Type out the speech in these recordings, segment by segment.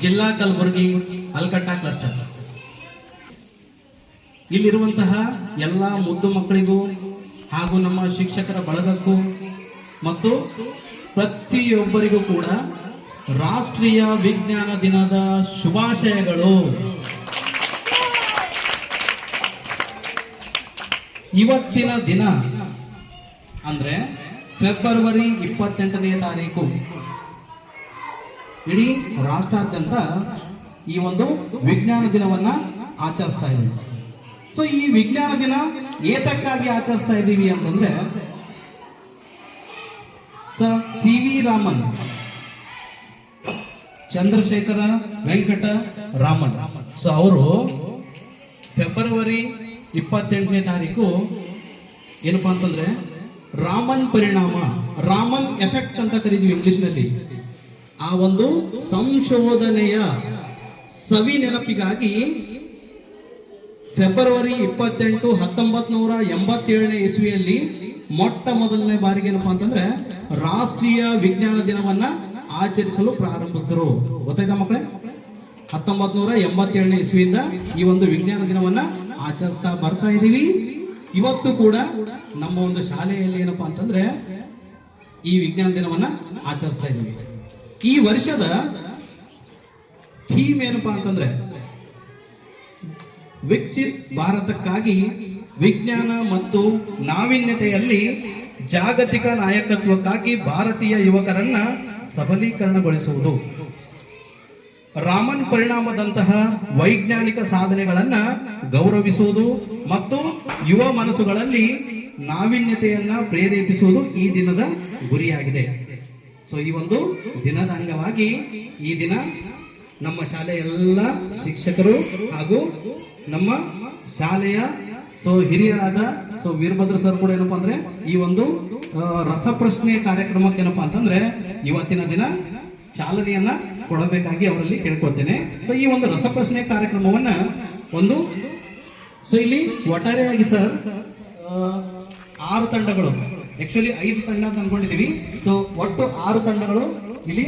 ಜಿಲ್ಲಾ ಕಲಬುರಗಿ ಅಲ್ಕಟ್ಟ ಕ್ಲಸ್ಟರ್ ಇಲ್ಲಿರುವಂತಹ ಎಲ್ಲ ಮುದ್ದು ಮಕ್ಕಳಿಗೂ ಹಾಗೂ ನಮ್ಮ ಶಿಕ್ಷಕರ ಬಳಗಕ್ಕೂ ಮತ್ತು ಪ್ರತಿಯೊಬ್ಬರಿಗೂ ಕೂಡ ರಾಷ್ಟ್ರೀಯ ವಿಜ್ಞಾನ ದಿನದ ಶುಭಾಶಯಗಳು. ಇವತ್ತಿನ ದಿನ ಅಂದ್ರೆ ಫೆಬ್ರವರಿ ಇಪ್ಪತ್ತೆಂಟನೇ ತಾರೀಕು. ಇಡೀ ರಾಷ್ಟ್ರಾದ್ಯಂತ ಈ ಒಂದು ವಿಜ್ಞಾನ ದಿನವನ್ನ ಆಚರಿಸ್ತಾ ಇದ್ದೀವಿ. ಸೊ ಈ ವಿಜ್ಞಾನ ದಿನ ಏತಕ್ಕಾಗಿ ಆಚರಿಸ್ತಾ ಇದ್ದೀವಿ ಅಂತಂದ್ರೆ, C V Raman, Chandrasekhara Venkata Raman. So ಅವರು ಫೆಬ್ರವರಿ ಇಪ್ಪತ್ತೆಂಟನೇ ತಾರೀಕು ಏನಪ್ಪಾ ಅಂತಂದ್ರೆ, ರಾಮನ್ ಪರಿಣಾಮ, ರಾಮನ್ ಎಫೆಕ್ಟ್ ಅಂತ ಕರೀತೀವಿ ಇಂಗ್ಲಿಷ್ನಲ್ಲಿ. ಆ ಒಂದು ಸಂಶೋಧನೆಯ ಸವಿ ನೆನಪಿಗಾಗಿ ಫೆಬ್ರವರಿ ಇಪ್ಪತ್ತೆಂಟು ಹತ್ತೊಂಬತ್ ನೂರ ಎಂಬತ್ತೇಳನೇ ಇಸ್ವಿಯಲ್ಲಿ ಮೊಟ್ಟ ಮೊದಲನೇ ಬಾರಿಗೆ ಏನಪ್ಪಾ ಅಂತಂದ್ರೆ ರಾಷ್ಟ್ರೀಯ ವಿಜ್ಞಾನ ದಿನವನ್ನ ಆಚರಿಸಲು ಪ್ರಾರಂಭಿಸಿದರು. ಗೊತ್ತಾಯ್ತಾ ಮಕ್ಕಳೇ? ಹತ್ತೊಂಬತ್ ನೂರ ಎಂಬತ್ತೇಳನೇ ಇಸ್ವಿಯಿಂದ ಈ ಒಂದು ವಿಜ್ಞಾನ ದಿನವನ್ನ ಆಚರಿಸ್ತಾ ಬರ್ತಾ ಇದ್ದೀವಿ ಇವತ್ತು ಕೂಡ ನಮ್ಮ ಒಂದು ಶಾಲೆಯಲ್ಲಿ ಏನಪ್ಪಾ ಅಂತಂದ್ರೆ ಈ ವಿಜ್ಞಾನ ದಿನವನ್ನ ಆಚರಿಸ್ತಾ ಇದೀವಿ. ಈ ವರ್ಷದ ಥೀಮ್ ಏನಪ್ಪಾ ಅಂತಂದ್ರೆ ವಿಕಸಿತ್ ಭಾರತಕ್ಕಾಗಿ ವಿಜ್ಞಾನ ಮತ್ತು ನಾವೀನ್ಯತೆಯಲ್ಲಿ ಜಾಗತಿಕ ನಾಯಕತ್ವಕ್ಕಾಗಿ ಭಾರತೀಯ ಯುವಕರನ್ನ ಸಬಲೀಕರಣಗೊಳಿಸುವುದು. ರಾಮನ್ ಪರಿಣಾಮದಂತಹ ವೈಜ್ಞಾನಿಕ ಸಾಧನೆಗಳನ್ನ ಗೌರವಿಸುವುದು ಮತ್ತು ಯುವ ಮನಸ್ಸುಗಳಲ್ಲಿ ನಾವೀನ್ಯತೆಯನ್ನ ಪ್ರೇರೇಪಿಸುವುದು ಈ ದಿನದ ಗುರಿಯಾಗಿದೆ. ಸೊ ಈ ಒಂದು ದಿನದ ಅಂಗವಾಗಿ ಈ ದಿನ ನಮ್ಮ ಶಾಲೆಯ ಎಲ್ಲ ಶಿಕ್ಷಕರು ಹಾಗೂ ನಮ್ಮ ಶಾಲೆಯ ಸೊ ಹಿರಿಯರಾದ ಸೊ ವೀರಭದ್ರ ಸರ್ ಕೂಡ ಏನಪ್ಪಾ ಅಂದ್ರೆ ಈ ಒಂದು ರಸಪ್ರಶ್ನೆ ಕಾರ್ಯಕ್ರಮಕ್ಕೆ ಏನಪ್ಪಾ ಅಂತಂದ್ರೆ ಇವತ್ತಿನ ದಿನ ಚಾಲನೆಯನ್ನ ಕೊಡಬೇಕಾಗಿ ಅವರಲ್ಲಿ ಕೇಳ್ಕೊಳ್ತೇನೆ. ಸೊ ಈ ಒಂದು ರಸಪ್ರಶ್ನೆ ಕಾರ್ಯಕ್ರಮವನ್ನ ಒಂದು ಸೊ ಇಲ್ಲಿ ಒಟ್ಟಾರೆಯಾಗಿ ಸರ್ ಆರು ತಂಡಗಳು. ಆಕ್ಚುಲಿ ಐದು ತಂಡ ಅಂತ ಅನ್ಕೊಂಡಿದೀವಿ. ಸೊ ಒಟ್ಟು ಆರು ತಂಡಗಳು ಇಲ್ಲಿ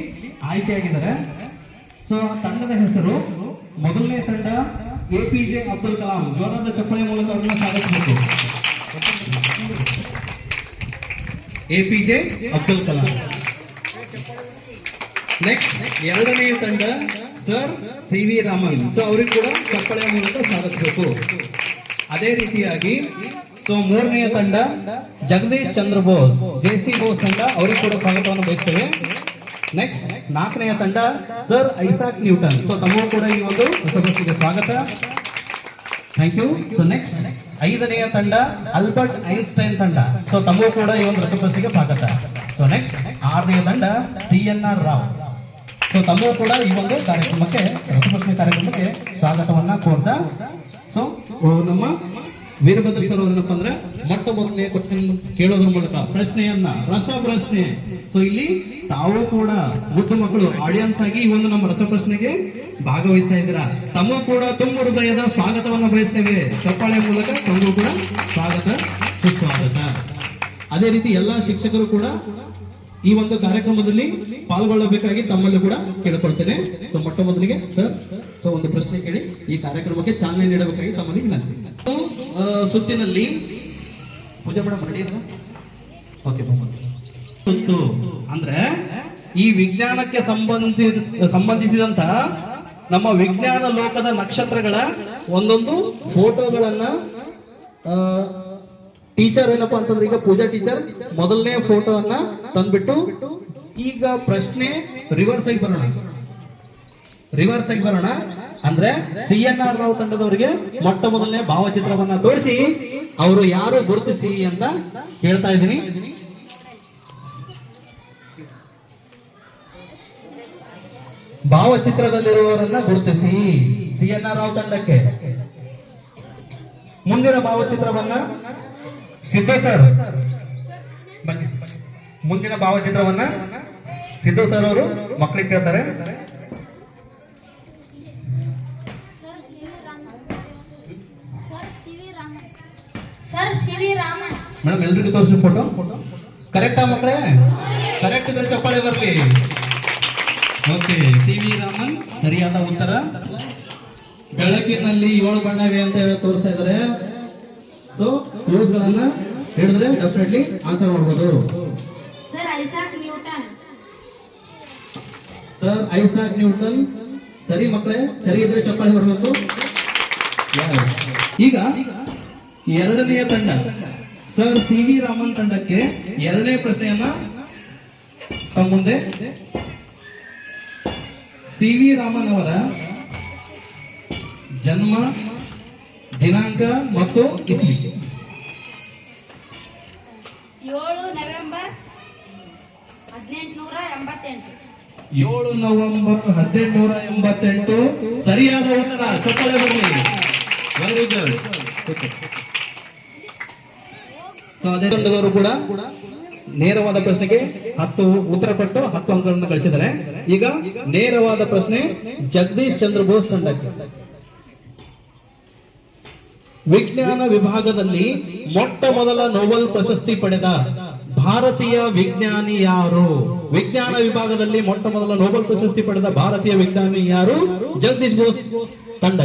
ಆಯ್ಕೆಯಾಗಿದ್ದಾರೆ. ಸೊ ಆ ತಂಡದ ಹೆಸರು ಮೊದಲನೇ ತಂಡ A P J Abdul Kalam. ಜೋರಾದ ಚಪ್ಪಳೆ ಮೂಲಕ ಅವ್ರನ್ನ ಸ್ವಾಗತಿಸಬೇಕು. A P J Abdul Kalam. Next ಎರಡನೇ ತಂಡ sir C V Raman. So ಅವ್ರಿಗೆ ಕೂಡ ಚಪ್ಪಳೆಯ ಮೂಲಕ ಸ್ವಾಗತಿಸಬೇಕು. ಅದೇ ರೀತಿಯಾಗಿ ಸೊ ಮೂರನೆಯ ತಂಡ ಜಗದೀಶ್ ಚಂದ್ರ ಬೋಸ್, ಜೆ ಸಿ ಬೋಸ್ ತಂಡ, ಅವರಿಗೆ ಕೂಡ ಸ್ವಾಗತವನ್ನು ಬಯಸ್ತೇವೆ. ನೆಕ್ಸ್ಟ್ ನಾಲ್ಕನೆಯ ತಂಡ ಸರ್ ಐಸಾಕ್ ನ್ಯೂಟನ್. ಸೊ ತಮಗೂ ಕೂಡ ಈ ಒಂದು ರಸಪ್ರಶ್ನೆಗೆ ಸ್ವಾಗತ. ಥ್ಯಾಂಕ್ ಯು ಸೊ ನೆಕ್ಸ್ಟ್ ಐದನೆಯ ತಂಡ ಅಲ್ಬರ್ಟ್ ಐನ್ಸ್ಟೈನ್ ತಂಡ. ಸೊ ತಮಗೂ ಕೂಡ ಈ ಒಂದು ರಸಪ್ರಶ್ನೆಗೆ ಸ್ವಾಗತ. ಸೊ ನೆಕ್ಸ್ಟ್ ಆರನೆಯ ತಂಡ C N R Rao. So ತಮಗೂ ಕೂಡ ಈ ಒಂದು ಕಾರ್ಯಕ್ರಮಕ್ಕೆ ರಸಪ್ರಶ್ನೆ ಕಾರ್ಯಕ್ರಮಕ್ಕೆ ಸ್ವಾಗತವನ್ನ ಕೋರ್ತಾ ಸೊ ನಮ್ಮ ವೀರಭದ್ರ ಸರ್ ಏನಪ್ಪ ಅಂದ್ರೆ ಮೊಟ್ಟ ಮೊದಲನೇ ಕ್ವಶನ್ ಕೇಳೋದ್ರ ಮೂಲಕ ಪ್ರಶ್ನೆಯನ್ನ ರಸ ಪ್ರಶ್ನೆ ಸೊ ಇಲ್ಲಿ ತಾವು ಕೂಡ ಮುದ್ದು ಮಕ್ಕಳು ಆಡಿಯನ್ಸ್ ಆಗಿ ಈ ಒಂದು ನಮ್ಮ ರಸ ಪ್ರಶ್ನೆಗೆ ಭಾಗವಹಿಸ್ತಾ ಇದ್ದೀರಾ? ತಮ್ಮ ಕೂಡ ತುಂಬ ಹೃದಯದ ಸ್ವಾಗತವನ್ನು ಬಯಸ್ತೇವೆ. ಚಪ್ಪಾಳೆ ಮೂಲಕ ತಮಗೂ ಕೂಡ ಸ್ವಾಗತ, ಸುಸ್ವಾಗತ. ಅದೇ ರೀತಿ ಎಲ್ಲಾ ಶಿಕ್ಷಕರು ಕೂಡ ಈ ಒಂದು ಕಾರ್ಯಕ್ರಮದಲ್ಲಿ ಪಾಲ್ಗೊಳ್ಳಬೇಕಾಗಿ ತಮ್ಮಲ್ಲಿ ಕೂಡ ಕೇಳಿಕೊಳ್ತೇನೆ. ಸೊ ಮೊಟ್ಟ ಮೊದಲಿಗೆ ಸರ್ ಸೊ ಒಂದು ಪ್ರಶ್ನೆ ಕೇಳಿ. ಈ ಕಾರ್ಯಕ್ರಮಕ್ಕೆ ಚಾಲನೆ ನೀಡಬೇಕಾಗಿ ತಮ್ಮಲ್ಲಿ ವಿನಂತಿ. ಸುತ್ತಿನಲ್ಲಿ ಪೂಜೆ ಮಾಡ ಓಕೆ ಸುತ್ತು ಅಂದ್ರೆ ಈ ವಿಜ್ಞಾನಕ್ಕೆ ಸಂಬಂಧಿ, ಸಂಬಂಧಿಸಿದಂತ ನಮ್ಮ ವಿಜ್ಞಾನ ಲೋಕದ ನಕ್ಷತ್ರಗಳ ಒಂದೊಂದು ಫೋಟೋಗಳನ್ನ ಟೀಚರ್ ಏನಪ್ಪಾ ಅಂತಂದ್ರೆ ಈಗ ಪೂಜಾ ಟೀಚರ್ ಮೊದಲನೇ ಫೋಟೋವನ್ನ ತಂದ್ಬಿಟ್ಟು ಈಗ ಪ್ರಶ್ನೆ ರಿವರ್ಸ್ ಆಗಿ ಬರೋಣ. ರಿವರ್ಸ್ ಆಗಿ ಬರೋಣ. ಅಂದ್ರೆ ಸಿ ಎನ್ ಆರ್ ರಾವ್ ತಂಡದವರಿಗೆ ಮೊಟ್ಟ ಮೊದಲನೇ ಭಾವಚಿತ್ರವನ್ನ ತೋರಿಸಿ ಅವರು ಯಾರು ಗುರುತಿಸಿ ಅಂತ ಹೇಳ್ತಾ ಇದ್ದೀನಿ. ಭಾವಚಿತ್ರದಲ್ಲಿರುವವರನ್ನ ಗುರುತಿಸಿ ಸಿ ಎನ್ ಆರ್ ರಾವ್ ತಂಡಕ್ಕೆ. ಮುಂದಿನ ಭಾವಚಿತ್ರವನ್ನ ಸಿದ್ದು ಸರ್. ಬನ್ನಿ. ಮುಂದಿನ ಭಾವಚಿತ್ರವನ್ನ ಸಿದ್ದು ಸರ್ ಅವರು ಮಕ್ಕಳಿಗೆ ಕೇಳ್ತಾರೆ sir C V Raman sir C V Raman madam ಎಲ್ರಿಗೂ ತೋರಿಸಿ ಫೋಟೋ ಕರೆಕ್ಟಾ ಮಕ್ಕಳೇ? ಕರೆಕ್ಟ್ ಇದ್ರೆ ಚಪ್ಪಾಳೆ ಬರಲಿ. ಓಕೆ ಸಿ ವಿ ರಾಮನ್ ಸರಿಯಾದ ಉತ್ತರ. ಬೆಳಕಿನಲ್ಲಿ ಏಳು ಬಣ್ಣವೇ ಅಂತ ತೋರಿಸ್ತಾ ಇದ್ದಾರೆ. ಸೊ ಗಳನ್ನ ಹೇಳಿದ್ರೆ ಡೆಫಿನೆಟ್ಲಿ ಆನ್ಸರ್ ಮಾಡ್ಬೋದು. Sir Isaac Newton sir Isaac Newton ಸರಿ ಮಕ್ಕಳೇ ಸರಿ ಇದ್ರೆ ಚಪ್ಪಾಳೆ ಬರಬೇಕು. ಈಗ ಎರಡನೆಯ ತಂಡ. ಸರ್ ಸಿ ವಿ ರಾಮನ್ ತಂಡಕ್ಕೆ ಎರಡನೇ ಪ್ರಶ್ನೆಯನ್ನ ತಮ್ಮ ಮುಂದೆ. ಸಿ ವಿ ರಾಮನ್ ಅವರ ಜನ್ಮ ದಿನಾಂಕ ಮತ್ತು ಇಸ್ವಿ. ಏಳು ನವೆಂಬರ್ ಹದಿನೆಂಟುನೂರ ಎಂಬತ್ತೆಂಟು. ಏಳು ನವೆಂಬರ್ ಹದಿನೆಂಟುನೂರ ಎಂಬತ್ತೆಂಟು. ಸರಿಯಾದ ಉತ್ತರ ಸಪ್ಪಳೆ ಬರಲಿ ವೆರಿ ಗುಡ್ ಸೊ ಕೂಡ ನೇರವಾದ ಪ್ರಶ್ನೆಗೆ ಹತ್ತು ಉತ್ತರ ಕೊಟ್ಟು ಹತ್ತು ಅಂಕಗಳನ್ನು ಕಳಿಸಿದರೆ ಈಗ ನೇರವಾದ ಪ್ರಶ್ನೆ ಜಗದೀಶ್ ಚಂದ್ರ ಬೋಸ್ ತಂಡಕ್ಕೆ. ವಿಜ್ಞಾನ ವಿಭಾಗದಲ್ಲಿ ಮೊಟ್ಟ ಮೊದಲ ನೊಬೆಲ್ ಪ್ರಶಸ್ತಿ ಪಡೆದ ಭಾರತೀಯ ವಿಜ್ಞಾನಿ ಯಾರು? ವಿಜ್ಞಾನ ವಿಭಾಗದಲ್ಲಿ ಮೊಟ್ಟ ಮೊದಲ ನೊಬೆಲ್ ಪ್ರಶಸ್ತಿ ಪಡೆದ ಭಾರತೀಯ ವಿಜ್ಞಾನಿ ಯಾರು? ಜಗದೀಶ್ ಬೋಸ್ ತಂಡ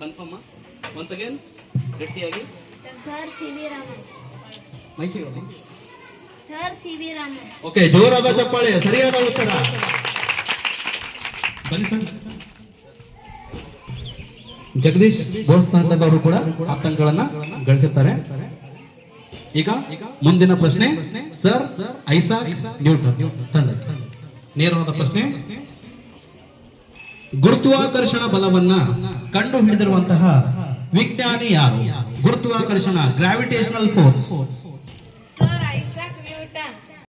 ಕನ್ಫರ್ಮ್? ಒನ್ಸ್ ಅಗೇನ್ ಗಟ್ಟಿಯಾಗಿ. Sir C V Raman ಮೈಕಿ sir C V Raman okay ಜೋರಾದ ಚಪ್ಪಾಳೆ ಸರಿಯಾದ ಉತ್ತರ. ಬನ್ನಿ ಸರ್. ಜಗದೀಶ್ ಬೋಸ್ ತಂಡದವರು ಕೂಡ ಆತಂಕಗಳನ್ನ ಗಳಿಸಿರ್ತಾರೆ. ಈಗ ಮುಂದಿನ ಪ್ರಶ್ನೆ ಸರ್ ಐಸಾ ನ್ಯೂಟನ್. ತಂಡ ನೇರವಾದ ಪ್ರಶ್ನೆ ಗುರುತ್ವಾಕರ್ಷಣ ಬಲವನ್ನ ಕಂಡು ಹಿಡಿದಿರುವಂತಹ ವಿಜ್ಞಾನಿ ಯಾರು? ಗುರುತ್ವಾಕರ್ಷಣ ಗ್ರಾವಿಟೇಷನಲ್ ಫೋರ್ಸ್